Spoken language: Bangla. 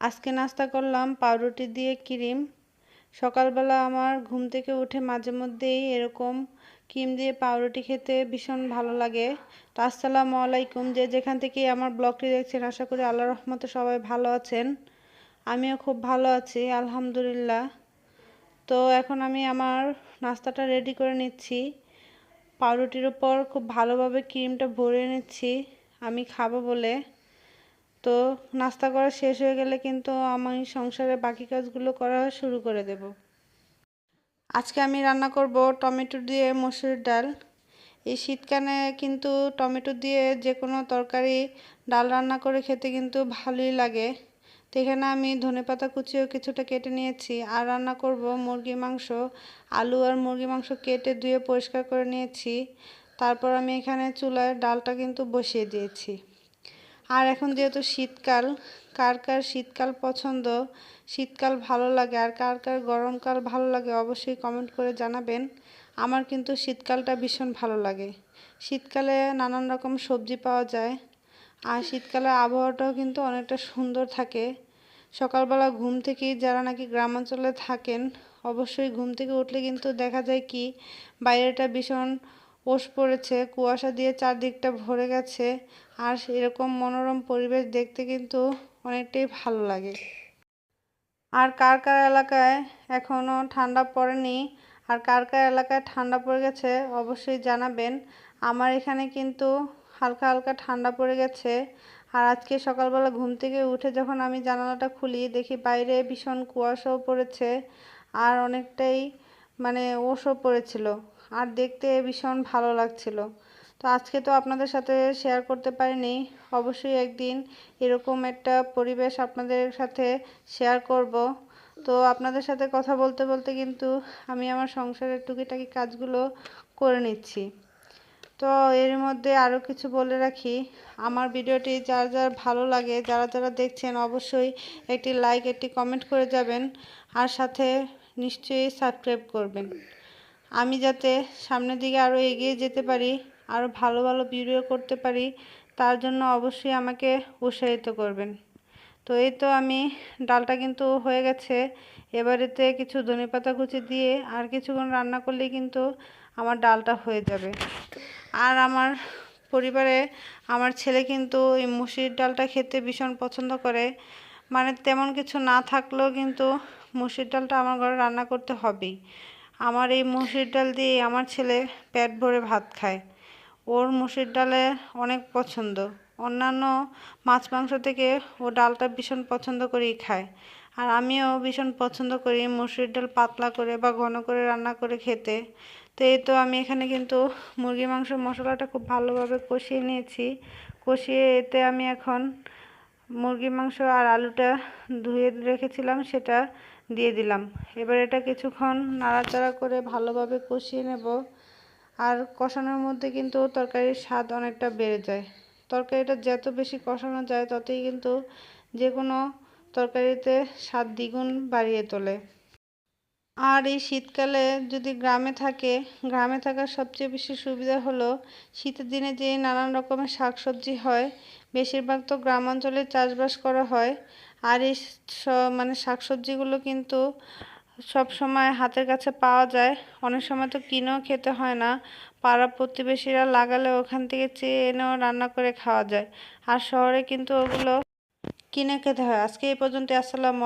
আজকে নাস্তা করলাম, পাউরুটি দিয়ে ক্রিম। সকালবেলা আমার ঘুম থেকে উঠে মাঝে মধ্যেই এরকম ক্রিম দিয়ে পাউরুটি খেতে ভীষণ ভালো লাগে। তো আসসালামু আলাইকুম, যে যেখান থেকে আমার ব্লগটি দেখছেন, আশা করি আল্লাহ রহমতে সবাই ভালো আছেন। আমিও খুব ভালো আছি, আলহামদুলিল্লাহ। তো এখন আমি আমার নাস্তাটা রেডি করে নিচ্ছি। পাউরুটির উপর খুব ভালোভাবে ক্রিমটা ভরে নিচ্ছি। আমি খাব বলে। তো নাস্তা করা শেষ হয়ে গেলে কিন্তু আমি সংসারে বাকি কাজগুলো করা শুরু করে দেব। আজকে আমি রান্না করব টমেটো দিয়ে মসুর ডাল। এই শীতকালে কিন্তু টমেটো দিয়ে যে কোনো তরকারি, ডাল রান্না করে খেতে কিন্তু ভালোই লাগে। তো এখানে আমি ধনেপাতা কুচিও কিছুটা কেটে নিয়েছি আর রান্না করব মুরগি মাংস। আলু আর মুরগি মাংস কেটে ধুয়ে পরিষ্কার করে নিয়েছি। তারপর আমি এখানে চুলায় ডালটা কিন্তু বসিয়ে দিয়েছি। আর এখন যেহেতু শীতকাল, কার কার শীতকাল পছন্দ? শীতকাল ভালো লাগে আর কার কার গরমকাল ভালো লাগে অবশ্যই কমেন্ট করে জানাবেন। আমার কিন্তু শীতকালটা ভীষণ ভালো লাগে। শীতকালে নানান রকম সবজি পাওয়া যায়। আর শীতকালে আবহাওয়াটাও কিন্তু অনেকটা সুন্দর থাকে। সকালবেলা ঘুম থেকেই যারা নাকি গ্রামাঞ্চলে থাকেন, অবশ্যই ঘুম থেকে উঠলে কিন্তু দেখা যায় কি, বাইরেটা ভীষণ ওষ পড়েছে, কুয়াশা দিয়ে চারদিকটা ভরে গেছে। আর এরকম মনোরম পরিবেশ দেখতে কিন্তু অনেকটাই ভালো লাগে। আর কার কার এলাকায় এখনও ঠান্ডা পড়েনি আর কার কার এলাকায় ঠান্ডা পড়ে গেছে অবশ্যই জানাবেন। আমার এখানে কিন্তু হালকা হালকা ঠান্ডা পড়ে গেছে। আর আজকে সকালবেলা ঘুম থেকে উঠে যখন আমি জানালাটা খুলি দেখি বাইরে ভীষণ কুয়াশাও পড়েছে আর অনেকটাই মানে ওষও পড়েছিল। আর দেখতে ভীষণ ভালো লাগছিল। তো আজকে তো আপনাদের সাথে শেয়ার করতে পারিনি। অবশ্যই একদিন এরকম একটা পরিবেশ আপনাদের সাথে শেয়ার করব। তো আপনাদের সাথে কথা বলতে বলতে কিন্তু আমি আমার সংসারের টুকিটাকি কাজগুলো করে নিচ্ছি। তো এর মধ্যে আরও কিছু বলে রাখি। আমার ভিডিওটি যার যার ভালো লাগে, যারা যারা দেখছেন, অবশ্যই একটি লাইক একটি কমেন্ট করে যাবেন। আর সাথে নিশ্চয়ই সাবস্ক্রাইব করবেন। আমি যাতে সামনের দিকে আরও এগিয়ে যেতে পারি আরও ভালো ভালো ভিডিও করতে পারি, তার জন্য অবশ্যই আমাকে উৎসাহিত করবেন। তো এই তো আমি, ডালটা কিন্তু হয়ে গেছে। এবারেতে কিছু ধনেপাতা কুচি দিয়ে আর কিছুক্ষণ রান্না করলেই কিন্তু আমার ডালটা হয়ে যাবে। আর আমার পরিবারে আমার ছেলে কিন্তু এই মুসির ডালটা খেতে ভীষণ পছন্দ করে। মানে তেমন কিছু না থাকলেও কিন্তু মুসির ডালটা আমার ঘরে রান্না করতে হবেই। আমার এই মুসির ডাল দিয়ে আমার ছেলে পেট ভরে ভাত খায়। ওর মুসির ডালে অনেক পছন্দ। অন্যান্য মাছ মাংস থেকে ও ডালটা ভীষণ পছন্দ করেই খায়। আর আমিও ভীষণ পছন্দ করি মুসুর ডাল পাতলা করে বা ঘন করে রান্না করে খেতে। তো এই তো আমি এখানে কিন্তু মুরগি মাংস মশলাটা খুব ভালোভাবে কষিয়ে নিয়েছি। কষিয়ে এতে আমি এখন মুরগি মাংস আর আলুটা ধুয়ে রেখেছিলাম, সেটা দিয়ে দিলাম। এবার এটা কিছুক্ষণ নাড়াচাড়া করে ভালোভাবে কষিয়ে নেব। আর কষানোর মধ্যে কিন্তু তরকারির স্বাদ অনেকটা বেড়ে যায়। তরকারিটা যত বেশি কষানো যায়, ততই কিন্তু যে কোনো তরকারিতে স্বাদ দ্বিগুণ বাড়িয়ে তোলে। আর এই শীতকালে যদি গ্রামে থাকে, গ্রামে থাকার সবচেয়ে বেশি সুবিধা হলো শীতের দিনে যে নানান রকমের শাকসবজি হয়, বেশিরভাগ তো গ্রাম অঞ্চলে চাষবাস করা হয়। আর এই মানে শাকসবজিগুলো কিন্তু সব সময় হাতের কাছে পাওয়া যায়। অনেক সময় তো কিনেও খেতে হয় না। পাড়া প্রতিবেশীরা লাগালে ওখান থেকে চেয়ে এনেও রান্না করে খাওয়া যায়। আর শহরে কিন্তু ওগুলো কিনে খেতে হয়। আজকে এই পর্যন্ত আসসালাম